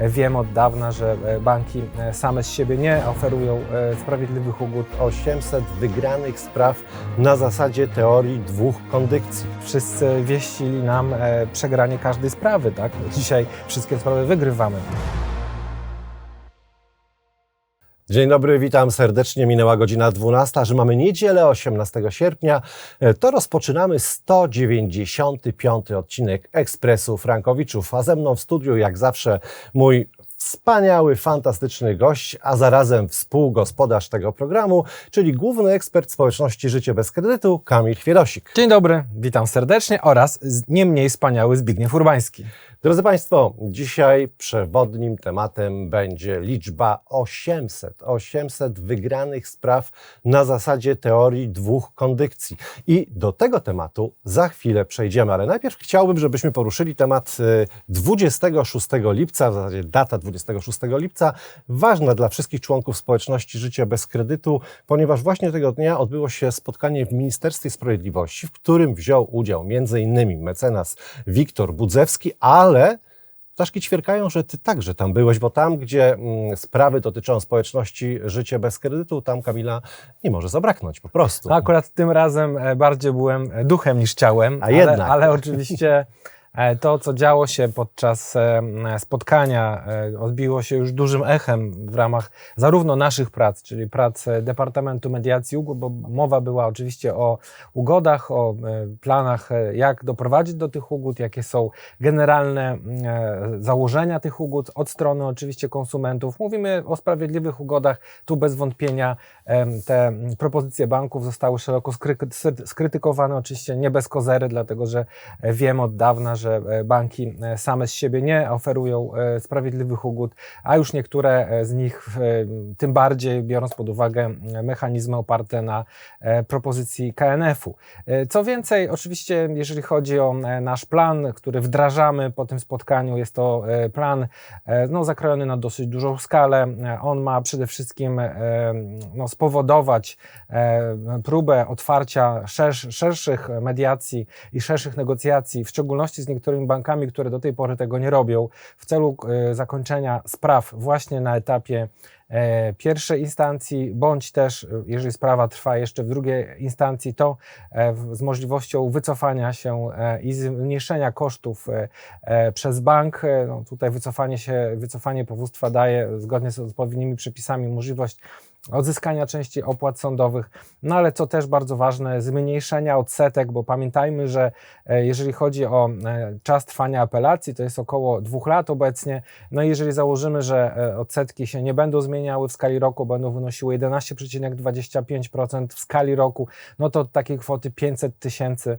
Wiemy od dawna, że e, banki e, same z siebie nie oferują e, sprawiedliwych ugód. 800 wygranych spraw na zasadzie teorii dwóch kondykcji. Wszyscy wieścili nam przegranie każdej sprawy, tak? Dzisiaj wszystkie sprawy wygrywamy. Dzień dobry, witam serdecznie. Minęła godzina 12, że mamy niedzielę 18 sierpnia. E, To rozpoczynamy 195 odcinek Ekspresu Frankowiczów, a ze mną w studiu jak zawsze mój wspaniały, fantastyczny gość, a zarazem współgospodarz tego programu, czyli główny ekspert społeczności Życie bez kredytu, Kamil Chwiedosik. Dzień dobry, witam serdecznie oraz nie mniej wspaniały Zbigniew Urbański. Drodzy Państwo, dzisiaj przewodnim tematem będzie liczba 800. 800 wygranych spraw na zasadzie teorii dwóch kondykcji. I do tego tematu za chwilę przejdziemy, ale najpierw chciałbym, żebyśmy poruszyli temat y, 26 lipca, w zasadzie data 26 lipca, ważna dla wszystkich członków społeczności Życie bez kredytu, ponieważ właśnie tego dnia odbyło się spotkanie w Ministerstwie Sprawiedliwości, w którym wziął udział m.in. mecenas Wiktor Budzewski, ale ptaszki ćwierkają, że ty także tam byłeś, bo tam, gdzie mm, sprawy dotyczą społeczności Życie bez kredytu, tam Kamila nie może zabraknąć po prostu. No, akurat tym razem e, bardziej byłem e, duchem niż ciałem, A ale, jednak. ale oczywiście to, co działo się podczas e, spotkania, e, odbiło się już dużym echem w ramach zarówno naszych prac, czyli prac e, Departamentu Mediacji bo mowa była oczywiście o ugodach, o e, planach, e, jak doprowadzić do tych ugód, jakie są generalne e, założenia tych ugód od strony oczywiście konsumentów. Mówimy o sprawiedliwych ugodach. Tu bez wątpienia te propozycje banków zostały szeroko skry- skrytykowane, oczywiście nie bez kozery, dlatego że e, wiemy od dawna, że e, banki e, same z siebie nie oferują e, sprawiedliwych ugód, a już niektóre z nich, tym bardziej biorąc pod uwagę mechanizmy oparte na propozycji KNF-u. Co więcej, oczywiście, jeżeli chodzi o nasz plan, który wdrażamy po tym spotkaniu, jest to plan no, zakrojony na dosyć dużą skalę. On ma przede wszystkim no, spowodować próbę otwarcia szersz, szerszych mediacji i szerszych negocjacji, w szczególności z niektórymi bankami, które do tej pory tego nie robią, w celu e, zakończenia spraw właśnie na etapie e, pierwszej instancji, bądź też, e, jeżeli sprawa trwa jeszcze w drugiej instancji, to z możliwością wycofania się i zmniejszenia kosztów przez bank. No, tutaj wycofanie się, wycofanie powództwa daje zgodnie z odpowiednimi przepisami możliwość odzyskania części opłat sądowych, no ale co też bardzo ważne, zmniejszenia odsetek, bo pamiętajmy, że e, jeżeli chodzi o e, czas trwania apelacji, to jest około dwóch lat obecnie, no i jeżeli założymy, że e, odsetki się nie będą zmieniały w skali roku, będą wynosiły 11,25% w skali roku, no to takiej kwoty 500 tysięcy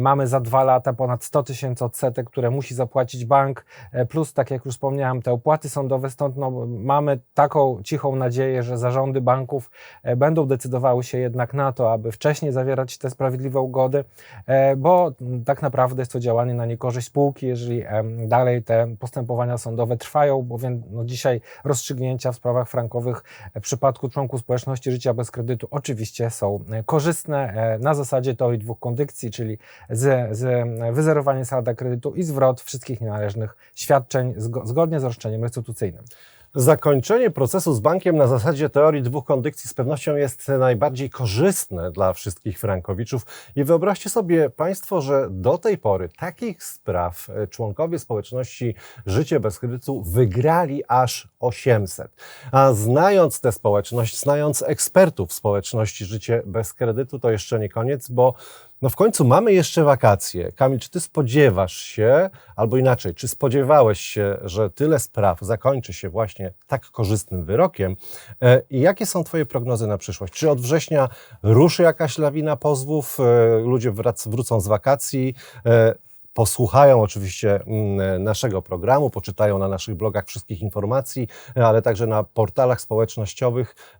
mamy za dwa lata, ponad 100 tysięcy odsetek, które musi zapłacić bank, plus tak jak już wspomniałem, te opłaty sądowe, stąd no, mamy taką cichą nadzieję, że zarządy banków e, będą decydowały się jednak na to, aby wcześniej zawierać te sprawiedliwe ugody, e, bo tak naprawdę jest to działanie na niekorzyść spółki, jeżeli dalej te postępowania sądowe trwają, bowiem no, dzisiaj rozstrzygnięcia w sprawach frankowych e, w przypadku członków społeczności życia bez kredytu oczywiście są korzystne na zasadzie teorii dwóch kondykcji, czyli z, z wyzerowanie salda kredytu i zwrot wszystkich nienależnych świadczeń zgo, zgodnie z roszczeniem restytucyjnym. Zakończenie procesu z bankiem na zasadzie teorii dwóch kondykcji z pewnością jest najbardziej korzystne dla wszystkich frankowiczów. I wyobraźcie sobie Państwo, że do tej pory takich spraw e, członkowie społeczności Życie bez kredytu wygrali aż 800. A znając tę społeczność, znając ekspertów społeczności Życie bez kredytu, to jeszcze nie koniec, bo no w końcu mamy jeszcze wakacje. Kamil, czy ty spodziewasz się, albo inaczej, czy spodziewałeś się, że tyle spraw zakończy się właśnie tak korzystnym wyrokiem? E, I jakie są twoje prognozy na przyszłość? Czy od września ruszy jakaś lawina pozwów, e, ludzie wrac, wrócą z wakacji, e, posłuchają oczywiście mm, naszego programu, poczytają na naszych blogach wszystkich informacji, ale także na portalach społecznościowych.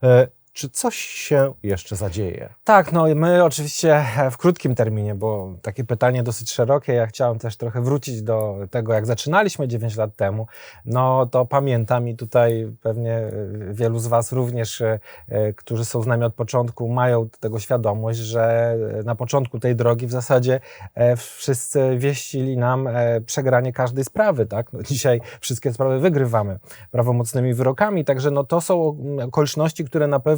E, Czy coś się jeszcze zadzieje? Tak, no my oczywiście w krótkim terminie, bo takie pytanie dosyć szerokie. Ja chciałem też trochę wrócić do tego, jak zaczynaliśmy 9 lat temu. No to pamiętam i tutaj pewnie e, wielu z Was również, e, e, którzy są z nami od początku, mają tego świadomość, że na początku tej drogi w zasadzie e, wszyscy wieścili nam e, przegranie każdej sprawy, tak? No, dzisiaj wszystkie sprawy wygrywamy prawomocnymi wyrokami, także no to są mm, okoliczności, które na pewno,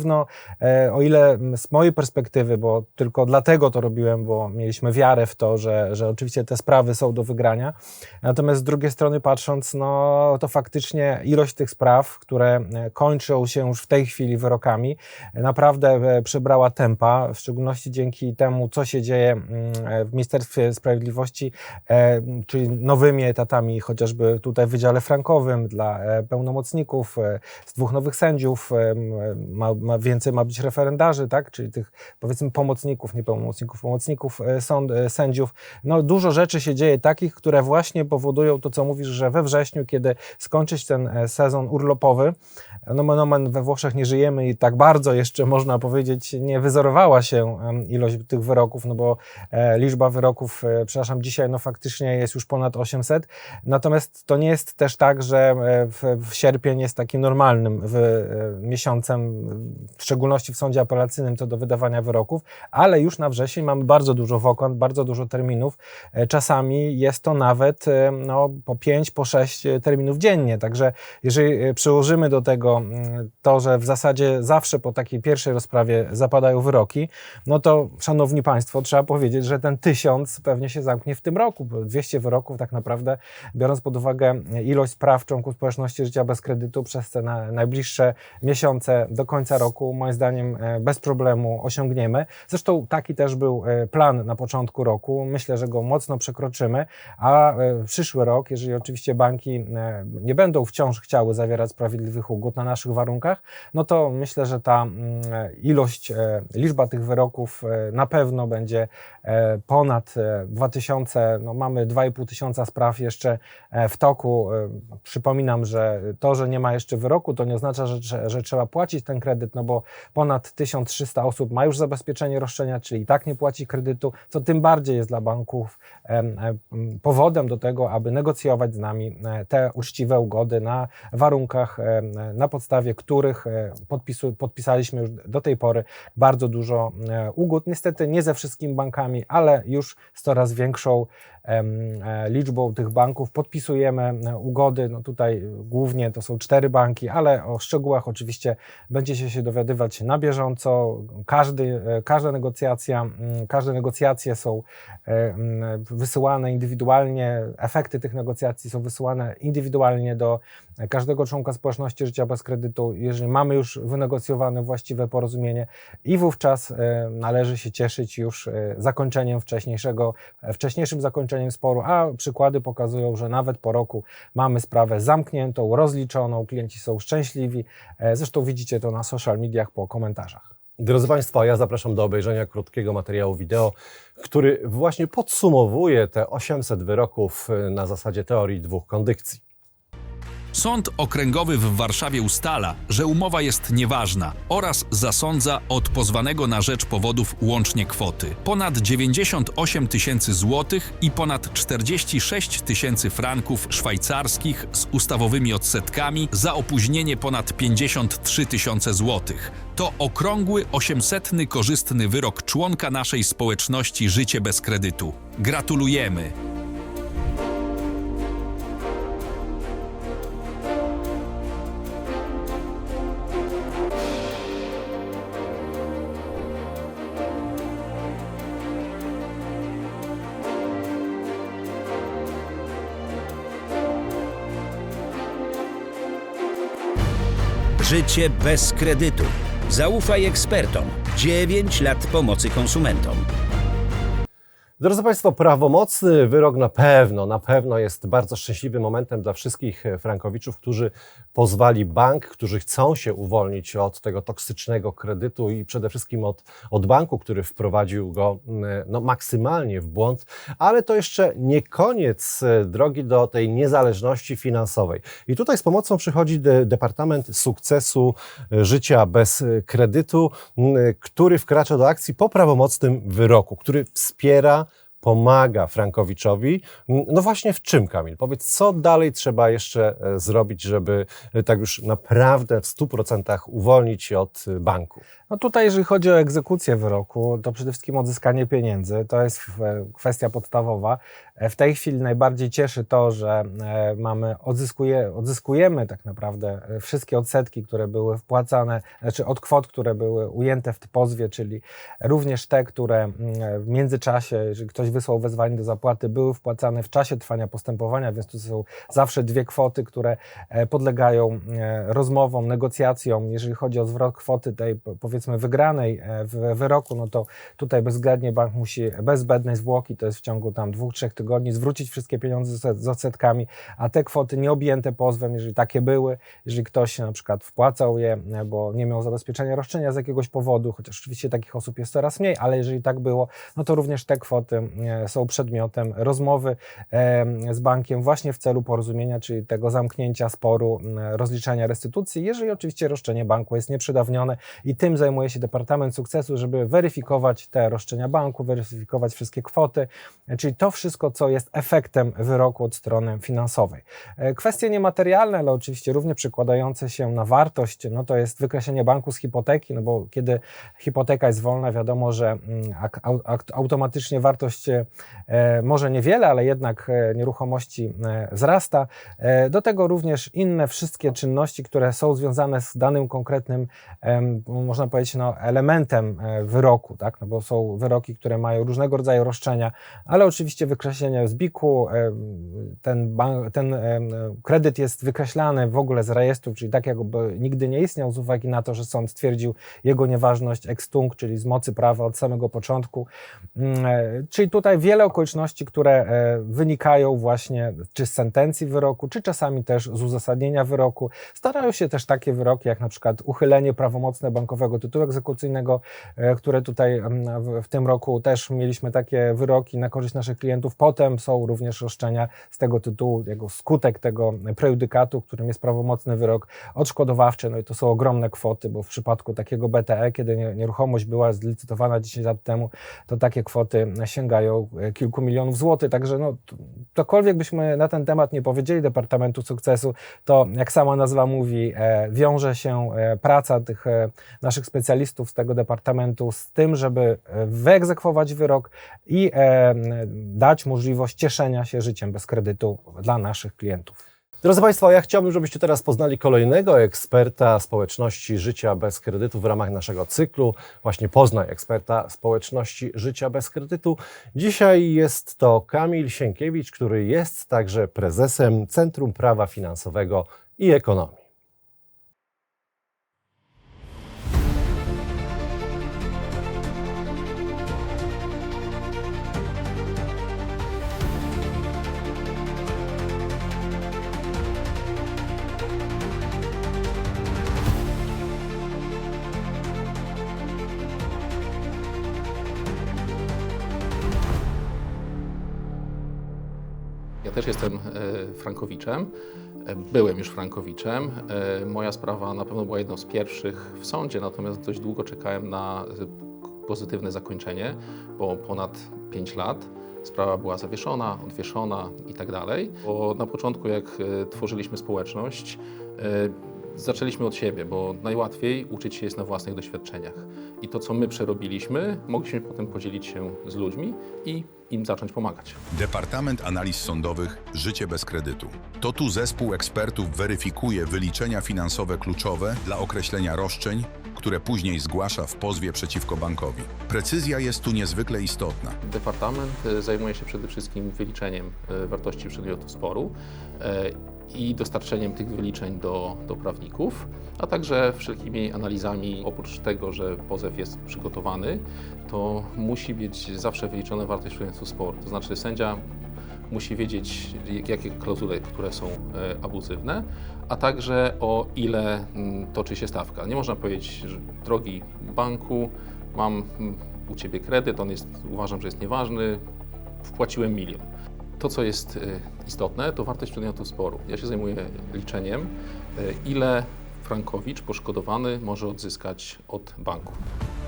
e, o ile z mojej perspektywy, bo tylko dlatego to robiłem, bo mieliśmy wiarę w to, że, że oczywiście te sprawy są do wygrania, natomiast z drugiej strony patrząc, no to faktycznie ilość tych spraw, które e, kończą się już w tej chwili wyrokami, e, naprawdę przybrała tempa, w szczególności dzięki temu, co się dzieje w Ministerstwie Sprawiedliwości, czyli nowymi etatami, chociażby tutaj w Wydziale Frankowym dla pełnomocników, z dwóch nowych sędziów, ma, ma więcej ma być referendarzy, tak? czyli tych powiedzmy pomocników, nie pełnomocników, pomocników e, sąd, e, sędziów. No, dużo rzeczy się dzieje takich, które właśnie powodują to, co mówisz, że we wrześniu, kiedy skończyć ten e, sezon urlopowy, no nomen we Włoszech nie żyjemy i tak bardzo jeszcze można powiedzieć nie wyzorowała się ilość tych wyroków, no bo liczba wyroków, przepraszam, dzisiaj no faktycznie jest już ponad 800, natomiast to nie jest też tak, że w, w sierpień jest takim normalnym miesiącem, w szczególności w sądzie apelacyjnym to do wydawania wyroków, ale już na wrzesień mamy bardzo dużo wokon, bardzo dużo terminów, E, czasami jest to nawet e, no, po 5, po 6 terminów dziennie, także jeżeli e, przyłożymy do tego mm, to, że w zasadzie zawsze po takiej pierwszej rozprawie zapadają wyroki, no to szanowni Państwo, trzeba powiedzieć, że ten tysiąc pewnie się zamknie w tym roku, bo 200 wyroków tak naprawdę, biorąc pod uwagę ilość spraw członków społeczności życia bez kredytu przez te na, najbliższe miesiące do końca roku, moim zdaniem e, bez problemu osiągniemy. Zresztą taki też był e, plan na początku roku. Myślę, że go mocno przekroczymy, a e, przyszły rok, jeżeli oczywiście banki nie będą wciąż chciały zawierać sprawiedliwych ugód na naszych warunkach, no to myślę, że ta mm, ilość, liczba tych wyroków na pewno będzie ponad e, 2000, no mamy 2,5 tysiąca spraw jeszcze w toku. Przypominam, że to, że nie ma jeszcze wyroku, to nie oznacza, że, że trzeba płacić ten kredyt, no bo ponad 1300 osób ma już zabezpieczenie roszczenia, czyli i tak nie płaci kredytu, co tym bardziej jest dla banków em, em, powodem do tego, aby negocjować z nami e, te uczciwe ugody na warunkach, em, na podstawie których e, podpisu, podpisaliśmy już do tej pory bardzo dużo e, ugód. Niestety nie ze wszystkimi bankami, ale już z coraz większą e, liczbą tych banków podpisujemy e, ugody. No tutaj głównie to są cztery banki, ale o szczegółach oczywiście będziecie się dowiadywać na bieżąco. Każdy, e, każda negocjacja, każde negocjacje są e, wysyłane indywidualnie, efekty tych negocjacji są wysyłane indywidualnie do każdego członka społeczności życia bez kredytu, jeżeli mamy już wynegocjowane właściwe porozumienie i wówczas e, należy się cieszyć już e, zakończeniem wcześniejszego, e, wcześniejszym zakończeniem sporu, a przykłady pokazują, że nawet po roku mamy sprawę zamkniętą, rozliczoną, klienci są szczęśliwi. E, Zresztą widzicie to na social mediach po komentarzach. Drodzy Państwo, ja zapraszam do obejrzenia krótkiego materiału wideo, który właśnie podsumowuje te 800 wyroków y, na zasadzie teorii dwóch kondycji. Sąd Okręgowy w Warszawie ustala, że umowa jest nieważna oraz zasądza od pozwanego na rzecz powodów łącznie kwoty ponad 98 tysięcy złotych i ponad 46 tysięcy franków szwajcarskich z ustawowymi odsetkami za opóźnienie ponad 53 tysiące złotych. To okrągły 800 korzystny wyrok członka naszej społeczności Życie bez kredytu. Gratulujemy! Życie bez kredytu. Zaufaj ekspertom. 9 lat pomocy konsumentom. Drodzy Państwo, prawomocny wyrok na pewno, na pewno jest bardzo szczęśliwym momentem dla wszystkich frankowiczów, którzy pozwali bank, którzy chcą się uwolnić od tego toksycznego kredytu i przede wszystkim od, od banku, który wprowadził go mm, no, maksymalnie w błąd. Ale to jeszcze nie koniec e, drogi do tej niezależności finansowej. I tutaj z pomocą przychodzi de, Departament Sukcesu e, Życia bez e, Kredytu, który wkracza do akcji po prawomocnym wyroku, który wspiera pomaga Frankowiczowi. No właśnie w czym, Kamil? Powiedz, co dalej trzeba jeszcze e, zrobić, żeby e, tak już naprawdę w 100% uwolnić się od e, banku? No tutaj, jeżeli chodzi o egzekucję wyroku, to przede wszystkim odzyskanie pieniędzy. To jest kwestia podstawowa. W tej chwili najbardziej cieszy to, że mamy, odzyskuje, odzyskujemy tak naprawdę wszystkie odsetki, które były wpłacane, znaczy od kwot, które były ujęte w pozwie, czyli również te, które w międzyczasie, jeżeli ktoś wysłał wezwanie do zapłaty, były wpłacane w czasie trwania postępowania, więc to są zawsze dwie kwoty, które e, podlegają e, rozmowom, negocjacjom. Jeżeli chodzi o zwrot kwoty tej po- powiedzmy wygranej e, w wyroku, no to tutaj bezwzględnie bank musi bez zbędnej zwłoki, to jest w ciągu tam dwóch, trzech tygodni, zwrócić wszystkie pieniądze z- odsetkami, a te kwoty nieobjęte pozwem, jeżeli takie były, jeżeli ktoś na przykład wpłacał je, bo nie miał zabezpieczenia roszczenia z jakiegoś powodu, chociaż oczywiście takich osób jest coraz mniej, ale jeżeli tak było, no to również te kwoty są przedmiotem rozmowy e, z bankiem właśnie w celu porozumienia, czyli tego zamknięcia sporu, rozliczania restytucji, jeżeli oczywiście roszczenie banku jest nieprzedawnione i tym zajmuje się Departament Sukcesu, żeby weryfikować te roszczenia banku, weryfikować wszystkie kwoty, e, czyli to wszystko, co jest efektem wyroku od strony finansowej. E, Kwestie niematerialne, ale oczywiście równie przekładające się na wartość, no to jest wykreślenie banku z hipoteki, no bo kiedy hipoteka jest wolna, wiadomo, że automatycznie wartość e, może niewiele, ale jednak e, nieruchomości e, wzrasta. Do tego również inne wszystkie czynności, które są związane z danym konkretnym, można powiedzieć, no, elementem wyroku, tak? no bo są wyroki, które mają różnego rodzaju roszczenia, ale oczywiście wykreślenie z BIK-u, ten, bank, ten kredyt jest wykreślany w ogóle z rejestru, czyli tak jakby nigdy nie istniał z uwagi na to, że sąd stwierdził jego nieważność ex tunc, czyli z mocy prawa od samego początku. Mm, Czyli tutaj wiele okoliczności, które e, wynikają właśnie czy z sentencji wyroku, czy czasami też z uzasadnienia wyroku. Starają się też takie wyroki, jak na przykład uchylenie prawomocne bankowego tytułu egzekucyjnego, e, które tutaj mm, w, tym roku też mieliśmy takie wyroki na korzyść naszych klientów. Potem są również roszczenia z tego tytułu, jego skutek tego prejudykatu, którym jest prawomocny wyrok odszkodowawczy. No i to są ogromne kwoty, bo w przypadku takiego BTE, kiedy nie- nieruchomość była zlicytowana 10 lat temu, to takie kwoty sięgają e, kilku milionów złotych. Także no, cokolwiek byśmy na ten temat nie powiedzieli Departamentu Sukcesu, to jak sama nazwa mówi, e, wiąże się e, praca tych naszych specjalistów z tego departamentu z tym, żeby wyegzekwować wyrok i dać możliwość cieszenia się życiem bez kredytu dla naszych klientów. Drodzy Państwo, ja chciałbym, żebyście teraz poznali kolejnego eksperta społeczności życia bez kredytu w ramach naszego cyklu. Właśnie Poznaj eksperta społeczności życia bez kredytu. Dzisiaj jest to Kamil Sienkiewicz, który jest także prezesem Centrum Prawa Finansowego i Ekonomii. Ja też jestem e, Frankowiczem. E, Byłem już Frankowiczem. E, Moja sprawa na pewno była jedną z pierwszych w sądzie, natomiast dość długo czekałem na pozytywne zakończenie, bo ponad 5 lat. Sprawa była zawieszona, odwieszona i tak dalej. Bo na początku, jak tworzyliśmy społeczność, zaczęliśmy od siebie, bo najłatwiej uczyć się jest na własnych doświadczeniach. I to, co my przerobiliśmy, mogliśmy potem podzielić się z ludźmi i im zacząć pomagać. Departament Analiz Sądowych Życie bez kredytu. To tu zespół ekspertów weryfikuje wyliczenia finansowe kluczowe dla określenia roszczeń, które później zgłasza w pozwie przeciwko bankowi. Precyzja jest tu niezwykle istotna. Departament e, zajmuje się przede wszystkim wyliczeniem e, wartości przedmiotu sporu e, i dostarczeniem tych wyliczeń do, do prawników, a także wszelkimi analizami. Oprócz tego, że pozew jest przygotowany, to musi być zawsze wyliczona wartość przedmiotu sporu. To znaczy sędzia musi wiedzieć, jakie klauzule, które są e, abuzywne, a także o ile mm, toczy się stawka. Nie można powiedzieć, że drogi banku, mam mm, u Ciebie kredyt, on jest, uważam, że jest nieważny, wpłaciłem milion. To, co jest e, istotne, to wartość przedmiotu sporu. Ja się zajmuję liczeniem, e, ile Frankowicz poszkodowany może odzyskać od banku.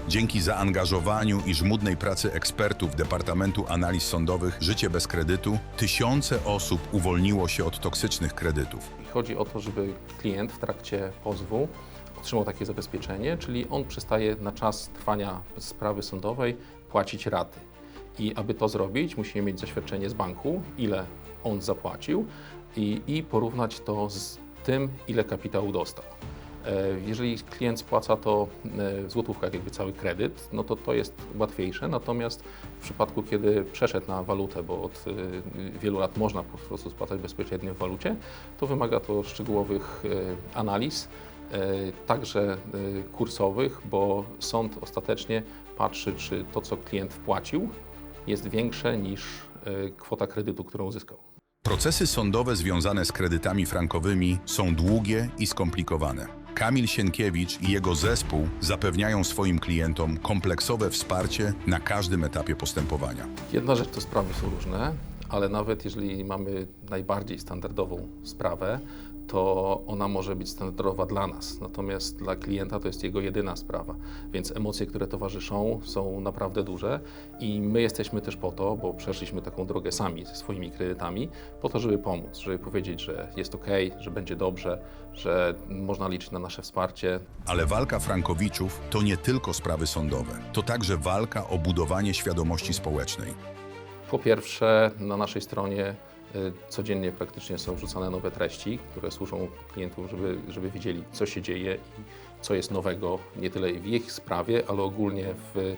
Dzięki zaangażowaniu i żmudnej pracy ekspertów Departamentu Analiz Sądowych Życie bez kredytu tysiące osób uwolniło się od toksycznych kredytów. Chodzi o to, żeby klient w trakcie pozwu otrzymał takie zabezpieczenie, czyli on przestaje na czas trwania sprawy sądowej płacić raty. I aby to zrobić, musimy mieć zaświadczenie z banku, ile on zapłacił i, i porównać to z tym, ile kapitału dostał. E, Jeżeli klient spłaca to e, w złotówkach, jakby cały kredyt, no to to jest łatwiejsze. Natomiast w przypadku, kiedy przeszedł na walutę, bo od e, wielu lat można po prostu spłacać bezpośrednio w walucie, to wymaga to szczegółowych analiz, także kursowych, bo sąd ostatecznie patrzy, czy to, co klient wpłacił, jest większe niż e, kwota kredytu, którą uzyskał. Procesy sądowe związane z kredytami frankowymi są długie i skomplikowane. Kamil Sienkiewicz i jego zespół zapewniają swoim klientom kompleksowe wsparcie na każdym etapie postępowania. Jedna rzecz to sprawy są różne, ale nawet jeżeli mamy najbardziej standardową sprawę, to ona może być standardowa dla nas. Natomiast dla klienta to jest jego jedyna sprawa. Więc emocje, które towarzyszą, są naprawdę duże i my jesteśmy też po to, bo przeszliśmy taką drogę sami ze swoimi kredytami, po to, żeby pomóc, żeby powiedzieć, że jest ok, że będzie dobrze, że można liczyć na nasze wsparcie, Ale walka Frankowiczów to nie tylko sprawy sądowe, to także walka o budowanie świadomości społecznej. Po pierwsze, na naszej stronie codziennie praktycznie są wrzucane nowe treści, które służą klientom, żeby, żeby wiedzieli, co się dzieje i co jest nowego, nie tyle w ich sprawie, ale ogólnie w y,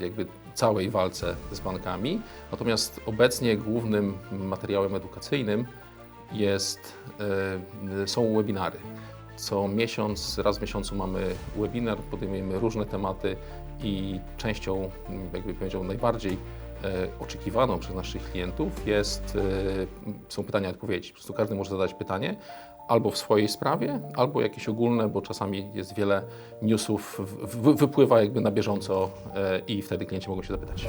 jakby całej walce z bankami. Natomiast obecnie głównym materiałem edukacyjnym jest, y, są webinary. Co miesiąc, raz w miesiącu mamy webinar, podejmujemy różne tematy i częścią, jakby powiedział, najbardziej oczekiwaną przez naszych klientów jest, e, są pytania i odpowiedzi. Po prostu każdy może zadać pytanie albo w swojej sprawie, albo jakieś ogólne, bo czasami jest wiele newsów, wypływa jakby na bieżąco e, i wtedy klienci mogą się zapytać.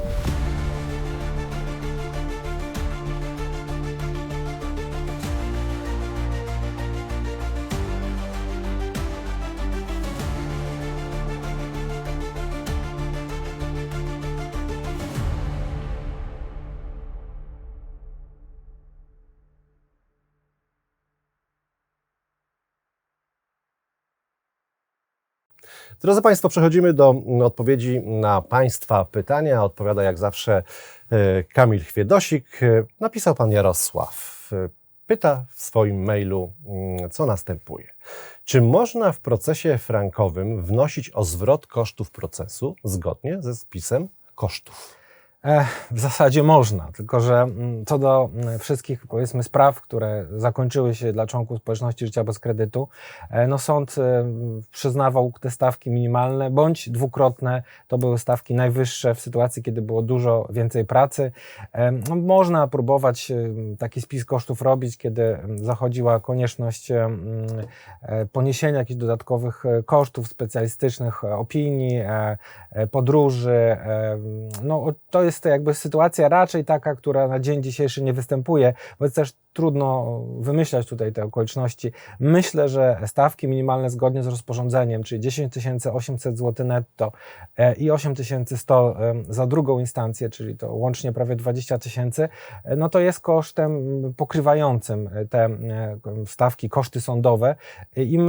Drodzy Państwo, przechodzimy do mm, odpowiedzi na Państwa pytania. Odpowiada jak zawsze e, Kamil Chwiedosik. E, Napisał Pan Jarosław. E, Pyta w swoim mailu, mm, co następuje. Czy można w procesie frankowym wnosić o zwrot kosztów procesu zgodnie ze spisem kosztów? W zasadzie można, tylko że mm, co do mm, wszystkich powiedzmy spraw, które zakończyły się dla członków społeczności życia bez kredytu, e, no sąd e, przyznawał te stawki minimalne bądź dwukrotne. To były stawki najwyższe w sytuacji, kiedy było dużo więcej pracy. E, No, można próbować taki spis kosztów robić, kiedy mm, zachodziła konieczność poniesienia jakichś dodatkowych kosztów specjalistycznych, opinii, podróży. No, to jest jakby sytuacja raczej taka, która na dzień dzisiejszy nie występuje, więc też trudno wymyślać tutaj te okoliczności. Myślę, że stawki minimalne zgodnie z rozporządzeniem, czyli 10 800 zł netto e, i 8100 em, za drugą instancję, czyli to łącznie prawie 20 tysięcy, e, no to jest kosztem pokrywającym e, te stawki, koszty sądowe. I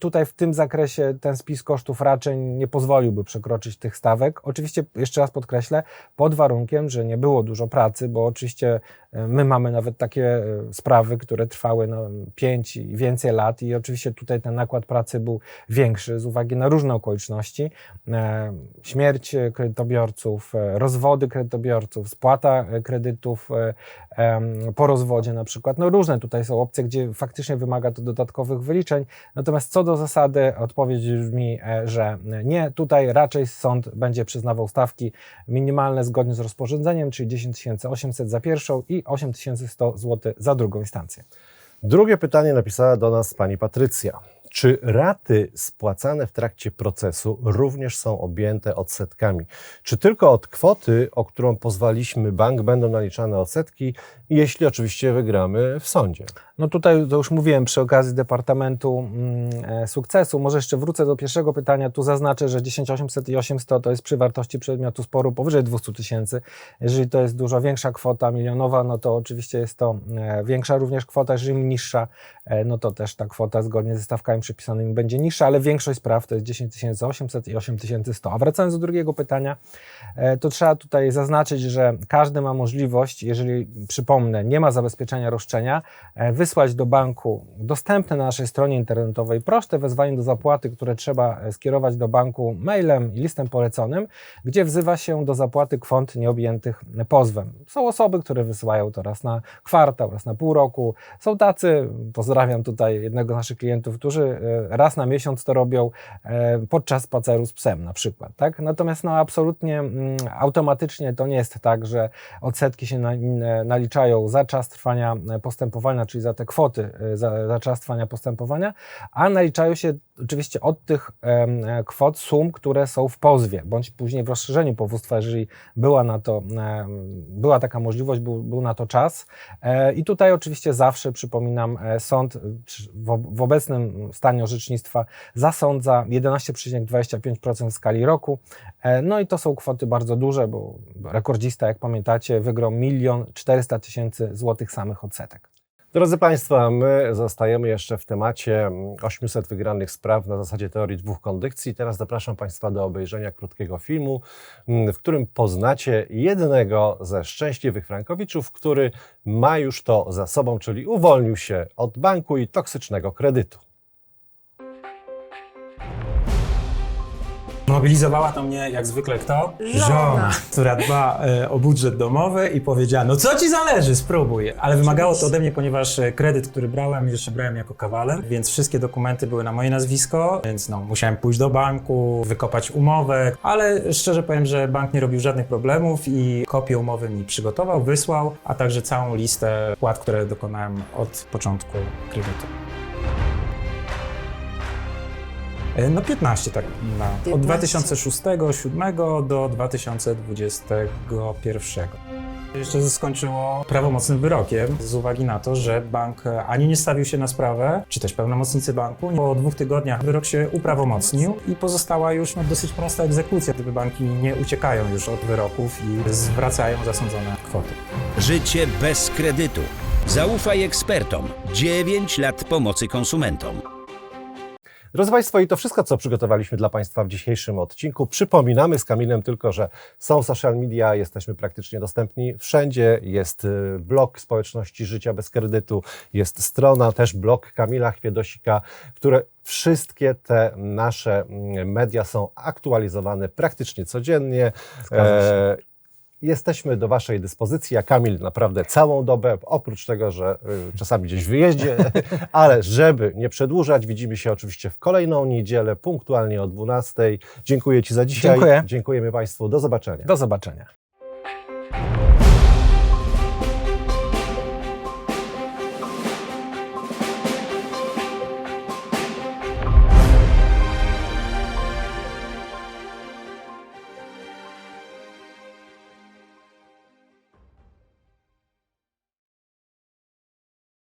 tutaj w tym zakresie ten spis kosztów raczej nie pozwoliłby przekroczyć tych stawek. Oczywiście, jeszcze raz podkreślę, pod warunkiem, że nie było dużo pracy, bo oczywiście my mamy nawet takie sprawy, które trwały no, 5 i więcej lat i oczywiście tutaj ten nakład pracy był większy z uwagi na różne okoliczności. E, śmierć kredytobiorców, e, rozwody kredytobiorców, spłata e, kredytów po rozwodzie na przykład. No różne tutaj są opcje, gdzie faktycznie wymaga to dodatkowych wyliczeń. Natomiast co do zasady odpowiedź brzmi, że nie, tutaj raczej sąd będzie przyznawał stawki minimalne zgodnie z rozporządzeniem, czyli 10 800 za pierwszą i 8100 zł za drugą instancję. Drugie pytanie napisała do nas pani Patrycja. Czy raty spłacane w trakcie procesu również są objęte odsetkami? Czy tylko od kwoty, o którą pozwaliśmy bank, będą naliczane odsetki, jeśli oczywiście wygramy w sądzie? No tutaj to już mówiłem przy okazji Departamentu mm, e, Sukcesu. Może jeszcze wrócę do pierwszego pytania. Tu zaznaczę, że 10800 i 800 to jest przy wartości przedmiotu sporu powyżej 200 tysięcy. Jeżeli to jest dużo większa kwota milionowa, no to oczywiście jest to e, większa również kwota. Jeżeli niższa, e, no to też ta kwota zgodnie ze stawkami przypisanymi będzie niższa, ale większość spraw to jest 10 800 i 8100. A wracając do drugiego pytania, e, to trzeba tutaj zaznaczyć, że każdy ma możliwość, jeżeli przypomnę, nie ma zabezpieczenia roszczenia, e, wysłać do banku dostępne na naszej stronie internetowej proste wezwanie do zapłaty, które trzeba e, skierować do banku mailem i listem poleconym, gdzie wzywa się do zapłaty kwot nieobjętych pozwem. Są osoby, które wysyłają to raz na kwartał, raz na pół roku. Są tacy, pozdrawiam tutaj jednego z naszych klientów, którzy e, raz na miesiąc to robią e, podczas spaceru z psem na przykład. Tak? Natomiast no, absolutnie mm, automatycznie to nie jest tak, że odsetki się naliczają za czas trwania e, postępowania, czyli za te kwoty za, za czas trwania postępowania, a naliczają się oczywiście od tych e, kwot sum, które są w pozwie, bądź później w rozszerzeniu powództwa, jeżeli była na to, była taka możliwość, był, był na to czas. E, I tutaj oczywiście zawsze, przypominam, e, sąd w, obecnym stanie orzecznictwa zasądza 11,25% w skali roku. No i to są kwoty bardzo duże, bo rekordzista, jak pamiętacie, wygrał milion 400 tysięcy złotych samych odsetek. Drodzy Państwo, my zostajemy jeszcze w temacie mm, 800 wygranych spraw na zasadzie teorii dwóch kondycji. Teraz zapraszam Państwa do obejrzenia krótkiego filmu, mm, w którym poznacie jednego ze szczęśliwych frankowiczów, który ma już to za sobą, czyli uwolnił się od banku i toksycznego kredytu. Mobilizowała to mnie jak zwykle kto? Żona. która dba e, o budżet domowy i powiedziała, no co ci zależy, spróbuj. Ale wymagało to ode mnie, ponieważ e, kredyt, który brałem, jeszcze brałem jako kawaler, więc wszystkie dokumenty były na moje nazwisko, więc no, musiałem pójść do banku, wykopać umowę, ale szczerze powiem, że bank nie robił żadnych problemów i kopię umowy mi przygotował, wysłał, a także całą listę płat, które dokonałem od początku kredytu. No 15 tak na, 15. od 2006, 2007 do 2021. Jeszcze skończyło prawomocnym wyrokiem z uwagi na to, że bank ani nie stawił się na sprawę, czy też pełnomocnicy banku. Po dwóch tygodniach wyrok się uprawomocnił i pozostała już no, dosyć prosta egzekucja, gdyby banki nie uciekają już od wyroków i zwracają zasądzone kwoty. Życie bez kredytu. Zaufaj ekspertom. 9 lat pomocy konsumentom. Drodzy Państwo, i to wszystko, co przygotowaliśmy dla Państwa w dzisiejszym odcinku. Przypominamy z Kamilem tylko, że są social media, jesteśmy praktycznie dostępni wszędzie. Jest y, blog społeczności Życia bez kredytu, jest strona, też blog Kamila Chwiedosika, które wszystkie te nasze mm, media są aktualizowane praktycznie codziennie. Jesteśmy do Waszej dyspozycji. Ja Kamil naprawdę całą dobę, oprócz tego, że y, czasami gdzieś wyjeździe, ale żeby nie przedłużać, widzimy się oczywiście w kolejną niedzielę, punktualnie o 12. Dziękuję Ci za dzisiaj. Dziękuję. Dziękujemy Państwu. Do zobaczenia. Do zobaczenia.